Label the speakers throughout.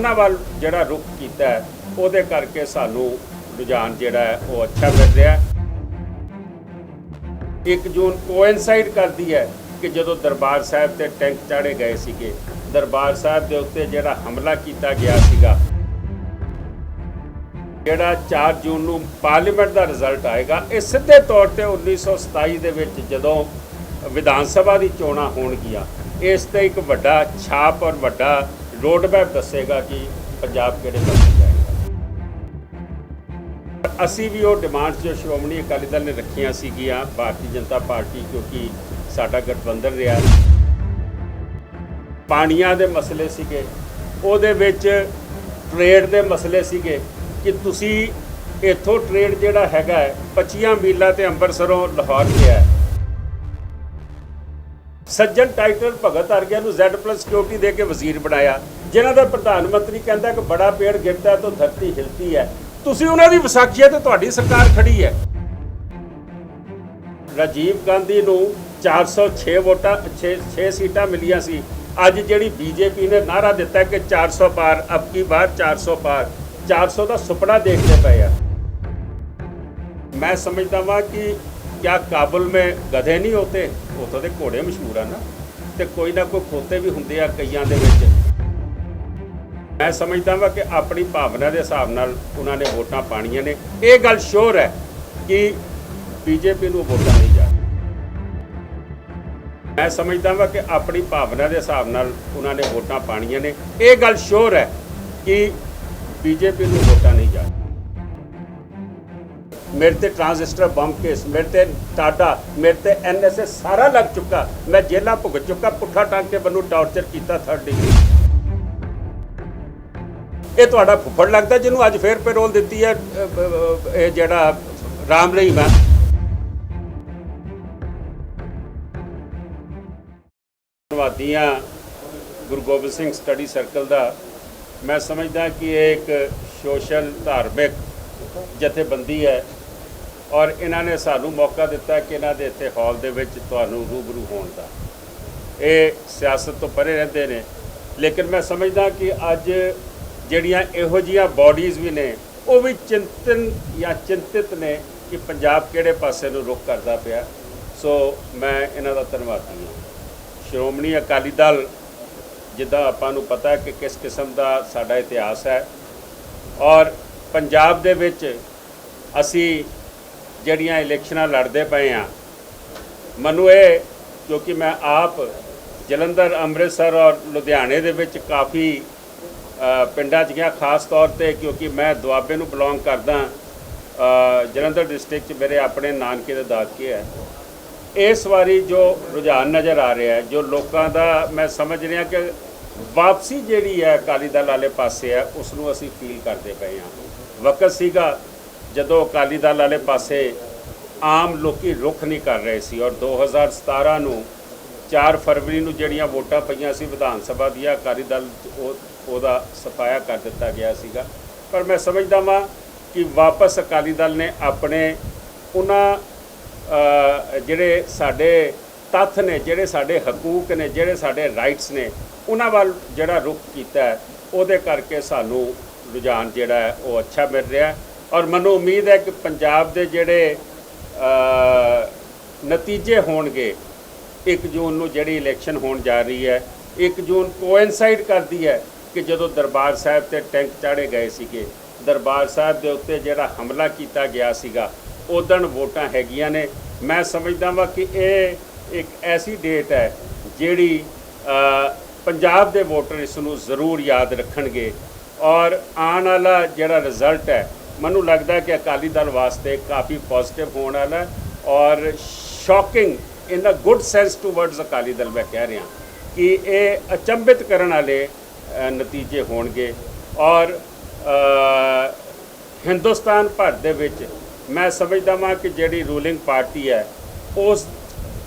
Speaker 1: ਉਹਨਾਂ ਵੱਲ ਜਿਹੜਾ ਰੁਖ ਕੀਤਾ ਹੈ, ਉਹਦੇ ਕਰਕੇ ਸਾਨੂੰ ਰੁਝਾਨ ਜਿਹੜਾ ਹੈ ਉਹ ਅੱਛਾ ਮਿਲ ਰਿਹਾ ਹੈ। 1 ਜੂਨ ਕੋਇਨਸਾਈਡ ਕਰਦੀ ਹੈ ਕਿ ਜਦੋਂ ਦਰਬਾਰ ਸਾਹਿਬ ਤੇ ਟੈਂਕ ਚਾੜੇ ਗਏ ਸੀਗੇ ਦਰਬਾਰ ਸਾਹਿਬ ਦੇ ਉੱਤੇ ਜਿਹੜਾ ਹਮਲਾ ਕੀਤਾ ਗਿਆ ਸੀਗਾ ਜਿਹੜਾ 4 ਜੂਨ ਨੂੰ ਪਾਰਲੀਮੈਂਟ ਦਾ ਰਿਜ਼ਲਟ ਆਏਗਾ ਇਹ ਸਿੱਧੇ ਤੌਰ ਤੇ 1927 ਦੇ ਵਿੱਚ ਜਦੋਂ ਵਿਧਾਨ ਸਭਾ ਦੀ ਚੋਣਾਂ ਹੋਣਗੀਆਂ ਇਸ ਤੇ ਇੱਕ ਵੱਡਾ ਛਾਪ ਔਰ ਵੱਡਾ ਰੋਡ ਮੈਪ ਦੱਸੇਗਾ ਕਿ ਪੰਜਾਬ ਕਿਹੜੇ ਪਾਸੇ ਜਾਏਗਾ ਅਸੀਂ ਵੀ ਉਹ ਡਿਮਾਂਡਸ ਜੋ ਸ਼੍ਰੋਮਣੀ ਅਕਾਲੀ ਦਲ ਨੇ ਰੱਖੀਆਂ ਸੀਗੀਆਂ, ਭਾਰਤੀ ਜਨਤਾ ਪਾਰਟੀ, ਕਿਉਂਕਿ ਸਾਡਾ ਗਠਬੰਧਨ ਰਿਹਾ। ਪਾਣੀਆਂ ਦੇ ਮਸਲੇ ਸੀਗੇ, ਉਹਦੇ ਵਿੱਚ ਟ੍ਰੇਡ ਦੇ ਮਸਲੇ ਸੀਗੇ ਕਿ ਤੁਸੀਂ ਇੱਥੋਂ ਟ੍ਰੇਡ ਜਿਹੜਾ ਹੈਗਾ ਹੈ 25 ਮੀਲਾਂ ਤੇ ਅੰਮ੍ਰਿਤਸਰੋਂ ਲਾਹੌਰ ਗਿਆ ਸੱਜਣ ਟਾਈਟਲ ਭਗਤ ਅਰਗਿਆ ਨੂੰ Z+ ਸਿਕਿਉਰਿਟੀ ਦੇ ਕੇ ਵਜ਼ੀਰ ਬਣਾਇਆ, ਜਿਨ੍ਹਾਂ ਦਾ ਪ੍ਰਧਾਨ ਮੰਤਰੀ ਕਹਿੰਦਾ ਕਿ ਬੜਾ ਪੇੜ ਗਿਰਦਾ ਤਾਂ ਧਰਤੀ ਹਿਲਦੀ ਹੈ। ਤੁਸੀਂ ਉਹਨਾਂ ਦੀ ਵਿਸਾਖੀ ਤੇ ਤੁਹਾਡੀ ਸਰਕਾਰ ਖੜੀ ਹੈ। ਰਾਜੀਵ ਗਾਂਧੀ ਨੂੰ 406 ਵੋਟਾਂ 6 6 ਸੀਟਾਂ ਮਿਲੀਆਂ ਸੀ। ਅੱਜ ਜਿਹੜੀ ਬੀਜੇਪੀ ਨੇ ਨਾਰਾ ਦਿੱਤਾ ਕਿ 400 ਪਾਰ, ਅਬ ਕੀ ਬਾਰ 400 ਪਾਰ 400 ਦਾ ਸੁਪਨਾ ਦੇਖਦੇ ਪਏ ਆ। ਮੈਂ ਸਮਝਦਾ ਵਾਂ ਕਿ ਕਿਆ ਕਾਬਲ ਮੇ ਗਧੇ ਨਹੀਂ ਹੋਤੇ। ਉੱਥੋਂ ਦੇ ਘੋੜੇ ਮਸ਼ਹੂਰ ਆ ਨਾ, ਤੇ ਕੋਈ ਨਾ ਕੋਈ ਖੋਤੇ ਵੀ ਹੁੰਦੇ ਆ ਕਈਆਂ ਦੇ ਵਿੱਚ। ਮੈਂ ਸਮਝਦਾ ਵਾਂ ਕਿ ਆਪਣੀ ਭਾਵਨਾ ਦੇ ਹਿਸਾਬ ਨਾਲ ਉਹਨਾਂ ਨੇ ਵੋਟਾਂ ਪਾਣੀਆਂ ਨੇ। ਇਹ ਗੱਲ ਸ਼ੋਰ ਹੈ ਕਿ ਬੀਜੇਪੀ ਨੂੰ ਵੋਟਾਂ ਨਹੀਂ ਜਾ ਮੈਂ ਸਮਝਦਾ ਵਾਂ ਕਿ ਆਪਣੀ ਭਾਵਨਾ ਦੇ ਹਿਸਾਬ ਨਾਲ ਉਹਨਾਂ ਨੇ ਵੋਟਾਂ ਪਾਣੀਆਂ ਨੇ। ਇਹ ਗੱਲ ਸ਼ੋਰ ਹੈ ਕਿ ਬੀਜੇਪੀ ਨੂੰ ਵੋਟਾਂ ਨਹੀਂ ਜਾ ਮੇਰੇ ਤੇ ਟ੍ਰਾਂਜ਼ਿਸਟਰ ਬੰਬ ਕੇਸ ਮੇਰੇ ਤੇ ਟਾਟਾ ਮੇਰੇ ਤੇ ਐਨਐਸਏ ਸਾਰਾ ਲੱਗ ਚੁੱਕਾ ਮੈਂ ਜੇਲਾਂ ਭੁਗਤ ਚੁੱਕਾ ਪੁੱਠਾ ਟਾਂਗ ਕੇ ਮੈਨੂੰ ਟਾਰਚਰ ਕੀਤਾ ਥਰਡ ਡਿਗਰੀ ਇਹ ਤੁਹਾਡਾ ਫੁੱਫੜ ਲੱਗਦਾ ਜਿਹਨੂੰ ਅੱਜ ਫੇਰ ਪੈਰੋਲ ਦਿੱਤੀ ਹੈ ਇਹ ਜਿਹੜਾ ਰਾਮ ਰਹੀਮ ਹੈ ਧੰਨਵਾਦੀਆਂ ਗੁਰੂ ਗੋਬਿੰਦ ਸਿੰਘ ਸਟੱਡੀ ਸਰਕਲ ਦਾ ਮੈਂ ਸਮਝਦਾ ਕਿ ਇਹ ਇੱਕ ਸੋਸ਼ਲ ਧਾਰਮਿਕ ਜਥੇਬੰਦੀ ਹੈ ਔਰ ਇਹਨਾਂ ਨੇ ਸਾਨੂੰ ਮੌਕਾ ਦਿੱਤਾ ਕਿ ਇਹਨਾਂ ਦੇ ਇੱਥੇ ਹਾਲ ਦੇ ਵਿੱਚ ਤੁਹਾਨੂੰ ਰੂਬਰੂ ਹੋਣ ਦਾ। ਇਹ ਸਿਆਸਤ ਤੋਂ ਪਰੇ ਰਹਿੰਦੇ ਨੇ। ਲੇਕਿਨ ਮੈਂ ਸਮਝਦਾ ਕਿ ਅੱਜ ਜਿਹੜੀਆਂ ਇਹੋ ਜੀਆਂ ਬਾਡੀਜ਼ ਵੀ ਨੇ, ਉਹ ਵੀ ਚਿੰਤਨ ਜਾਂ ਚਿੰਤਿਤ ਨੇ ਕਿ ਪੰਜਾਬ ਕਿਹੜੇ ਪਾਸੇ ਨੂੰ ਰੁਖ ਕਰਦਾ ਪਿਆ। ਸੋ ਮੈਂ ਇਹਨਾਂ ਦਾ ਧੰਨਵਾਦੀ ਹਾਂ। ਸ਼੍ਰੋਮਣੀ ਅਕਾਲੀ ਦਲ, ਜਿੱਦਾਂ ਆਪਾਂ ਨੂੰ ਪਤਾ ਹੈ ਕਿ ਕਿਸ ਕਿਸਮ ਦਾ ਸਾਡਾ ਇਤਿਹਾਸ ਹੈ। ਔਰ ਪੰਜਾਬ ਦੇ ਵਿੱਚ ਅਸੀਂ ਜਿਹੜੀਆਂ ਇਲੈਕਸ਼ਨਾਂ ਲੜਦੇ ਪਏ ਆ। ਮੈਨੂੰ ਇਹ ਕਿਉਂਕਿ ਮੈਂ ਆਪ ਜਲੰਧਰ, ਅੰਮ੍ਰਿਤਸਰ ਔਰ ਲੁਧਿਆਣੇ ਦੇ ਵਿੱਚ ਕਾਫੀ ਪਿੰਡਾਂ 'ਚ ਗਿਆ, ਖਾਸ ਤੌਰ ਤੇ ਕਿਉਂਕਿ ਮੈਂ ਦੁਆਬੇ ਨੂੰ ਬਿਲੋਂਗ ਕਰਦਾ ਜਲੰਧਰ ਡਿਸਟ੍ਰਿਕਟ 'ਚ ਮੇਰੇ ਆਪਣੇ ਨਾਨਕੇ ਦੇ ਦਾਦਕੇ ਹੈ ਇਸ ਵਾਰੀ ਜੋ ਰੁਝਾਨ ਨਜ਼ਰ ਆ ਰਿਹਾ ਹੈ, ਜੋ ਲੋਕਾਂ ਦਾ ਮੈਂ ਸਮਝ ਰਿਹਾ ਕਿ ਵਾਪਸੀ ਜਿਹੜੀ ਹੈ ਅਕਾਲੀ ਦਲ ਵਾਲੇ ਪਾਸੇ ਹੈ ਉਸ ਨੂੰ ਅਸੀਂ ਫੀਲ ਕਰਦੇ ਪਏ ਹਾਂ। ਵਕਤ ਸੀਗਾ ਜਦੋਂ ਅਕਾਲੀ ਦਲ ਵਾਲੇ ਪਾਸੇ ਆਮ ਲੋਕੀ ਰੁਖ ਨਹੀਂ ਕਰ ਰਹੇ ਸੀ ਔਰ 2017 ਨੂੰ 4 ਫਰਵਰੀ ਨੂੰ ਜਿਹੜੀਆਂ ਵੋਟਾਂ ਪਈਆਂ ਸੀ ਵਿਧਾਨ ਸਭਾ ਦੀਆਂ, ਅਕਾਲੀ ਦਲ ਉਹ, ਉਹਦਾ ਸਫਾਇਆ ਕਰ ਦਿੱਤਾ ਗਿਆ ਸੀਗਾ। ਪਰ ਮੈਂ ਸਮਝਦਾ ਵਾਂ ਕਿ ਵਾਪਸ ਅਕਾਲੀ ਦਲ ਨੇ ਆਪਣੇ ਉਹਨਾਂ ਜਿਹੜੇ ਸਾਡੇ ਤੱਥ ਨੇ, ਜਿਹੜੇ ਸਾਡੇ ਹਕੂਕ ਨੇ, ਜਿਹੜੇ ਸਾਡੇ ਰਾਈਟਸ ਨੇ, ਉਹਨਾਂ ਵੱਲ ਜਿਹੜਾ ਰੁਖ ਕੀਤਾ ਉਹਦੇ ਕਰਕੇ ਸਾਨੂੰ ਰੁਝਾਨ ਜਿਹੜਾ ਹੈ ਉਹ ਅੱਛਾ ਮਿਲ ਰਿਹਾ ਔਰ ਮੈਨੂੰ ਉਮੀਦ ਹੈ ਕਿ ਪੰਜਾਬ ਦੇ ਜਿਹੜੇ ਨਤੀਜੇ ਹੋਣਗੇ 1 ਜੂਨ ਨੂੰ ਜਿਹੜੀ ਇਲੈਕਸ਼ਨ ਹੋਣ ਜਾ ਰਹੀ ਹੈ 1 ਜੂਨ ਕੋਇਨਸਾਈਡ ਕਰਦੀ ਹੈ ਕਿ ਜਦੋਂ ਦਰਬਾਰ ਸਾਹਿਬ ਤੇ ਟੈਂਕ ਚਾੜੇ ਗਏ ਸੀਗੇ, ਦਰਬਾਰ ਸਾਹਿਬ ਦੇ ਉੱਤੇ ਜਿਹੜਾ ਹਮਲਾ ਕੀਤਾ ਗਿਆ ਸੀਗਾ ਉਦਣ ਵੋਟਾਂ ਹੈਗੀਆਂ ਨੇ। ਮੈਂ ਸਮਝਦਾ ਵਾਂ ਕਿ ਇਹ ਇੱਕ ਐਸੀ ਡੇਟ ਹੈ ਜਿਹੜੀ ਪੰਜਾਬ ਦੇ ਵੋਟਰ ਇਸ ਨੂੰ ਜ਼ਰੂਰ ਯਾਦ ਰੱਖਣਗੇ। ਔਰ ਆਉਣ ਵਾਲਾ ਜਿਹੜਾ ਰਿਜ਼ਲਟ ਹੈ ਮੈਨੂੰ ਲੱਗਦਾ ਕਿ ਅਕਾਲੀ ਦਲ ਵਾਸਤੇ ਕਾਫੀ ਪੋਜ਼ਿਟਿਵ ਹੋਣ ਵਾਲਾ ਔਰ shocking in a good sense towards Akali Dal ਮੈਂ ਕਹਿ ਰਿਹਾ ਕਿ ਇਹ ਅਚੰਭਿਤ ਕਰਨ ਵਾਲੇ ਨਤੀਜੇ ਹੋਣਗੇ ਔਰ ਹਿੰਦੁਸਤਾਨ ਭਰ ਦੇ ਵਿੱਚ ਮੈਂ ਸਮਝਦਾ ਹਾਂ ਕਿ ਜਿਹੜੀ ਰੂਲਿੰਗ ਪਾਰਟੀ ਹੈ, ਉਸ,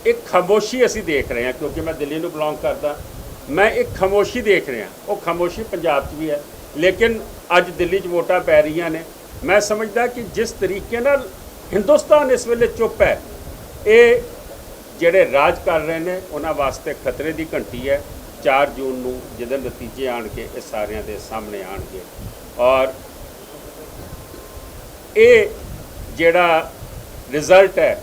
Speaker 1: ਇੱਕ ਖਾਮੋਸ਼ੀ ਅਸੀਂ ਦੇਖ ਰਹੇ ਹਾਂ ਕਿਉਂਕਿ ਮੈਂ ਦਿੱਲੀ ਨੂੰ ਬਿਲੋਂਗ ਕਰਦਾ। ਮੈਂ ਇੱਕ ਖਾਮੋਸ਼ੀ ਦੇਖ ਰਿਹਾ, ਉਹ ਖਾਮੋਸ਼ੀ ਪੰਜਾਬ 'ਚ ਵੀ ਹੈ, ਲੇਕਿਨ ਅੱਜ ਦਿੱਲੀ 'ਚ ਵੋਟਾਂ ਪੈ ਰਹੀਆਂ ਨੇ। ਮੈਂ ਸਮਝਦਾ ਕਿ ਜਿਸ ਤਰੀਕੇ ਨਾਲ ਹਿੰਦੁਸਤਾਨ ਇਸ ਵੇਲੇ ਚੁੱਪ ਹੈ, ਇਹ ਜਿਹੜੇ ਰਾਜ ਕਰ ਰਹੇ ਨੇ, ਉਹਨਾਂ ਵਾਸਤੇ ਖਤਰੇ ਦੀ ਘੰਟੀ ਹੈ। 4 ਜੂਨ ਨੂੰ ਜਿਹਦੇ ਨਤੀਜੇ ਆਣਗੇ, ਇਹ ਸਾਰਿਆਂ ਦੇ ਸਾਹਮਣੇ ਆਣਗੇ। ਔਰ ਇਹ ਜਿਹੜਾ ਰਿਜ਼ਲਟ ਹੈ,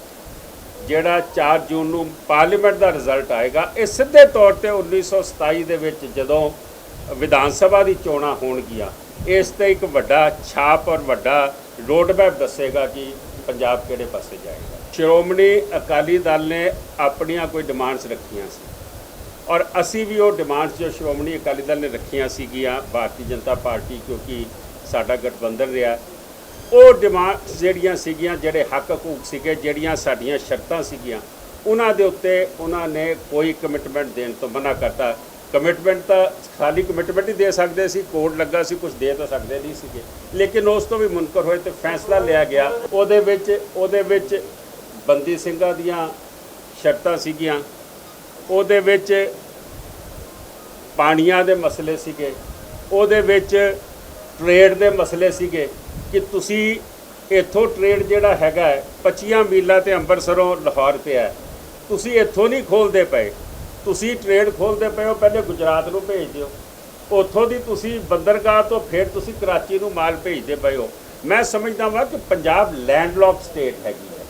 Speaker 1: ਜਿਹੜਾ 4 ਜੂਨ ਨੂੰ ਪਾਰਲੀਮੈਂਟ ਦਾ ਰਿਜ਼ਲਟ ਆਏਗਾ, ਇਹ ਸਿੱਧੇ ਤੌਰ ਤੇ 1927 ਦੇ ਵਿੱਚ ਜਦੋਂ ਵਿਧਾਨ ਸਭਾ ਦੀ ਚੋਣਾਂ ਹੋਣਗੀਆਂ ਇਸ ਤੇ ਇੱਕ ਵੱਡਾ ਛਾਪ ਔਰ ਵੱਡਾ ਰੋਡ ਮੈਪ ਦੱਸੇਗਾ ਕਿ ਪੰਜਾਬ ਕਿਹੜੇ ਪਾਸੇ ਜਾਏਗਾ। ਸ਼੍ਰੋਮਣੀ ਅਕਾਲੀ ਦਲ ਨੇ ਆਪਣੀਆਂ ਕੋਈ ਡਿਮਾਂਡਸ ਰੱਖੀਆਂ ਸੀ ਔਰ ਅਸੀਂ ਵੀ ਉਹ ਡਿਮਾਂਡਸ ਜੋ ਸ਼੍ਰੋਮਣੀ ਅਕਾਲੀ ਦਲ ਨੇ ਰੱਖੀਆਂ ਸੀਗੀਆਂ ਭਾਰਤੀ ਜਨਤਾ ਪਾਰਟੀ ਕਿਉਂਕਿ ਸਾਡਾ ਗਠਬੰਧਨ ਰਿਹਾ, ਉਹ ਡਿਮਾਂਡਸ ਜਿਹੜੀਆਂ ਸੀਗੀਆਂ, ਜਿਹੜੇ ਹੱਕ ਹਕੂਕ ਸੀਗੇ, ਜਿਹੜੀਆਂ ਸਾਡੀਆਂ ਸ਼ਰਤਾਂ ਸੀਗੀਆਂ, ਉਹਨਾਂ ਦੇ ਉੱਤੇ ਉਹਨਾਂ ਨੇ ਕੋਈ ਕਮਿਟਮੈਂਟ ਦੇਣ ਤੋਂ ਮਨਾ ਕਰਤਾ। ਕਮਿਟਮੈਂਟ ਤਾਂ ਖਾਲੀ ਕਮਿਟਮੈਂਟ ਹੀ ਦੇ ਸਕਦੇ ਸੀ ਕੋਡ ਲੱਗਾ ਸੀ ਕੁਝ ਦੇ ਤਾਂ ਸਕਦੇ ਨਹੀਂ ਸੀਗੇ। ਲੇਕਿਨ ਉਸ ਤੋਂ ਵੀ ਮੁਨਕਰ ਹੋਏ ਤੇ ਫੈਸਲਾ ਲਿਆ ਗਿਆ। ਉਹਦੇ ਵਿੱਚ ਉਹਦੇ ਵਿੱਚ ਬੰਦੀ ਸਿੰਘਾਂ ਦੀਆਂ ਸ਼ਰਤਾਂ ਸੀਗੀਆਂ। ਉਹਦੇ ਵਿੱਚ ਪਾਣੀਆਂ ਦੇ ਮਸਲੇ ਸੀਗੇ। ਉਹਦੇ ਵਿੱਚ ਟ੍ਰੇਡ ਦੇ ਮਸਲੇ ਸੀਗੇ ਕਿ ਤੁਸੀਂ ਇੱਥੋਂ ਟ੍ਰੇਡ ਜਿਹੜਾ ਹੈਗਾ ਹੈ, 25 ਮੀਲਾਂ ਤੇ ਅੰਮ੍ਰਿਤਸਰੋਂ ਲਾਹੌਰ 'ਤੇ ਹੈ। ਤੁਸੀਂ ਇੱਥੋਂ ਨਹੀਂ ਖੋਲਦੇ ਪਏ। ਤੁਸੀਂ ਟ੍ਰੇਡ ਖੋਲਦੇ ਪਏ ਹੋ, ਪਹਿਲੇ ਗੁਜਰਾਤ ਨੂੰ ਭੇਜ ਦਿਓ। ਉੱਥੋਂ ਦੀ ਤੁਸੀਂ ਬੰਦਰਗਾਹ ਤੋਂ ਫਿਰ ਤੁਸੀਂ ਕਰਾਚੀ ਨੂੰ ਮਾਲ ਭੇਜਦੇ ਪਏ ਹੋ। ਮੈਂ ਸਮਝਦਾ ਵਾਂ ਕਿ ਪੰਜਾਬ ਲੈਂਡਲੌਕ ਸਟੇਟ ਹੈਗੀ ਹੈ।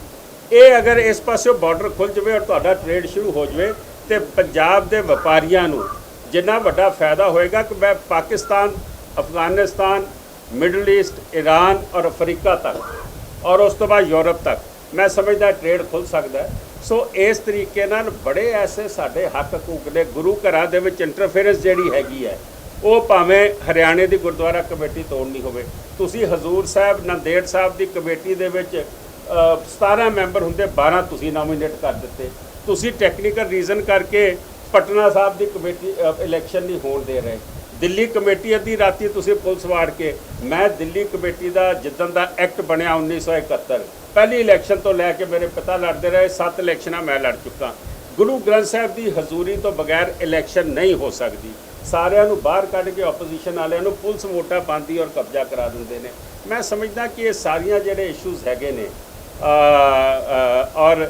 Speaker 1: ਇਹ ਅਗਰ ਇਸ ਪਾਸਿਓਂ ਬਾਰਡਰ ਖੁੱਲ ਜਾਵੇ ਔਰ ਤੁਹਾਡਾ ਟ੍ਰੇਡ ਸ਼ੁਰੂ ਹੋ ਜਾਵੇ, ਤੇ ਪੰਜਾਬ ਦੇ ਵਪਾਰੀਆਂ ਨੂੰ ਜਿੰਨਾ ਵੱਡਾ ਫਾਇਦਾ ਹੋਏਗਾ ਕਿ ਮੈਂ Pakistan, Afghanistan middle east Iran ਔਰ ਅਫਰੀਕਾ ਤੱਕ ਔਰ ਉਸ ਤੋਂ ਬਾਅਦ ਯੂਰਪ ਤੱਕ, ਮੈਂ ਸਮਝਦਾ ਟ੍ਰੇਡ ਖੁੱਲ ਸਕਦਾ ਹੈ। ਸੋ ਇਸ ਤਰੀਕੇ ਨਾਲ ਬੜੇ ਐਸੇ ਸਾਡੇ ਹੱਕ ਹਕੂਕ ਦੇ ਗੁਰੂ ਘਰਾਂ ਦੇ ਵਿੱਚ ਇੰਟਰਫੇਰੈਂਸ ਜਿਹੜੀ ਹੈਗੀ ਹੈ ਉਹ ਭਾਵੇਂ ਹਰਿਆਣੇ ਦੀ ਗੁਰਦੁਆਰਾ ਕਮੇਟੀ ਤੋੜਨੀ ਹੋਵੇ। ਤੁਸੀਂ ਹਜ਼ੂਰ ਸਾਹਿਬ ਨੰਦੇੜ ਸਾਹਿਬ ਦੀ ਕਮੇਟੀ ਦੇ ਵਿੱਚ ਅ, 17 ਮੈਂਬਰ ਹੁੰਦੇ 12 ਤੁਸੀਂ ਨੋਮੀਨੇਟ ਕਰ ਦਿੱਤੇ। ਤੁਸੀਂ ਟੈਕਨੀਕਲ ਰੀਜ਼ਨ ਕਰਕੇ ਪਟਨਾ ਸਾਹਿਬ ਦੀ ਕਮੇਟੀ ਇਲੈਕਸ਼ਨ ਨਹੀਂ ਹੋਣ ਦੇ ਰਹੇ। ਦਿੱਲੀ ਕਮੇਟੀ ਅੱਧੀ ਰਾਤੀ ਤੁਸੀਂ ਪੁਲਿਸ ਵਾੜ ਕੇ ਮੈਂ ਦਿੱਲੀ ਕਮੇਟੀ ਦਾ ਜਿੱਦਣ ਦਾ ਐਕਟ ਬਣਿਆ 1971 ਪਹਿਲੀ ਇਲੈਕਸ਼ਨ ਤੋਂ ਲੈ ਕੇ ਮੇਰੇ ਪਿਤਾ ਲੜਦੇ ਰਹੇ, ਸੱਤ ਇਲੈਕਸ਼ਨਾਂ ਮੈਂ ਲੜ ਚੁੱਕਾ। ਗੁਰੂ ਗ੍ਰੰਥ ਸਾਹਿਬ ਦੀ ਹਜ਼ੂਰੀ ਤੋਂ ਬਗੈਰ ਇਲੈਕਸ਼ਨ ਨਹੀਂ ਹੋ ਸਕਦੀ। ਸਾਰਿਆਂ ਨੂੰ ਬਾਹਰ ਕੱਢ ਕੇ ਆਪੋਜੀਸ਼ਨ ਵਾਲਿਆਂ ਨੂੰ ਪੁਲਿਸ ਵੋਟਾਂ ਪਾਉਂਦੀ ਔਰ ਕਬਜ਼ਾ ਕਰਾ ਦਿੰਦੇ ਨੇ। ਮੈਂ ਸਮਝਦਾ ਕਿ ਇਹ ਸਾਰੀਆਂ ਜਿਹੜੇ ਇਸ਼ੂਜ਼ ਹੈਗੇ ਨੇ ਔਰ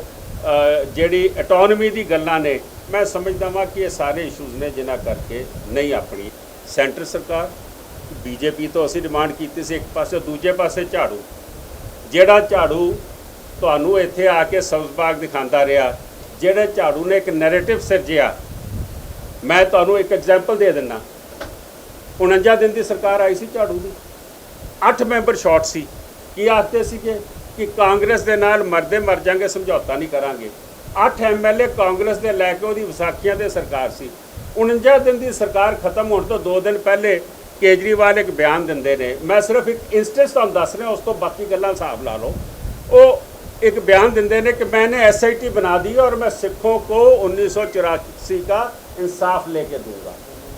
Speaker 1: ਜਿਹੜੀ ਆਟੋਨਮੀ ਦੀ ਗੱਲਾਂ ਨੇ, ਮੈਂ ਸਮਝਦਾ ਵਾਂ ਕਿ ਇਹ ਸਾਰੇ ਇਸ਼ੂਜ਼ ਨੇ ਜਿਨ੍ਹਾਂ ਕਰਕੇ ਨਹੀਂ ਆਪਣੀ ਸੈਂਟਰ ਸਰਕਾਰ, ਬੀਜੇਪੀ ਤੋਂ ਅਸੀਂ ਡਿਮਾਂਡ ਕੀਤੀ ਸੀ, ਇੱਕ ਪਾਸੇ ਦੂਜੇ ਪਾਸੇ ਝਾੜੂ। ਜਿਹੜਾ ਝਾੜੂ ਤੁਹਾਨੂੰ ਇੱਥੇ ਆ ਕੇ ਸਬਜ਼ ਬਾਗ ਦਿਖਾਉਂਦਾ ਰਿਹਾ, ਜਿਹੜੇ ਝਾੜੂ ਨੇ ਇੱਕ ਨੈਰੇਟਿਵ ਸਿਰਜਿਆ, ਮੈਂ ਤੁਹਾਨੂੰ ਇੱਕ ਐਗਜ਼ਾਮਪਲ ਦੇ ਦਿੰਦਾ 49 ਦਿਨ ਦੀ ਸਰਕਾਰ ਆਈ ਸੀ ਝਾੜੂ ਦੀ। 8 ਮੈਂਬਰ ਸ਼ਾਰਟ ਸੀ। ਕੀ ਆਖਦੇ ਸੀਗੇ ਕਿ ਕਾਂਗਰਸ ਦੇ ਨਾਲ ਮਰਦੇ ਮਰ ਜਾਾਂਗੇ ਸਮਝੌਤਾ ਨਹੀਂ ਕਰਾਂਗੇ। 8 ਐਮਐਲਏ ਕਾਂਗਰਸ ਦੇ ਲੈ ਕੇ ਉਹਦੀ ਵਿਸਾਖੀਆਂ 'ਤੇ ਸਰਕਾਰ ਸੀ। 49 ਦਿਨ ਦੀ ਸਰਕਾਰ ਖਤਮ ਹੋਣ ਤੋਂ 2 ਦਿਨ ਪਹਿਲੇ ਕੇਜਰੀਵਾਲ ਇੱਕ ਬਿਆਨ ਦਿੰਦੇ ਨੇ ਮੈਂ ਸਿਰਫ ਇੱਕ ਇਨਸਟੈਂਸ ਤੁਹਾਨੂੰ ਦੱਸ ਰਿਹਾ ਉਸ ਤੋਂ ਬਾਕੀ ਗੱਲਾਂ ਹਿਸਾਬ ਲਾ ਲਓ ਉਹ एक बयान देते हैं कि मैंने एसआईटी बना दी और मैं सिखों को उन्नीस का इंसाफ लेके दूंगा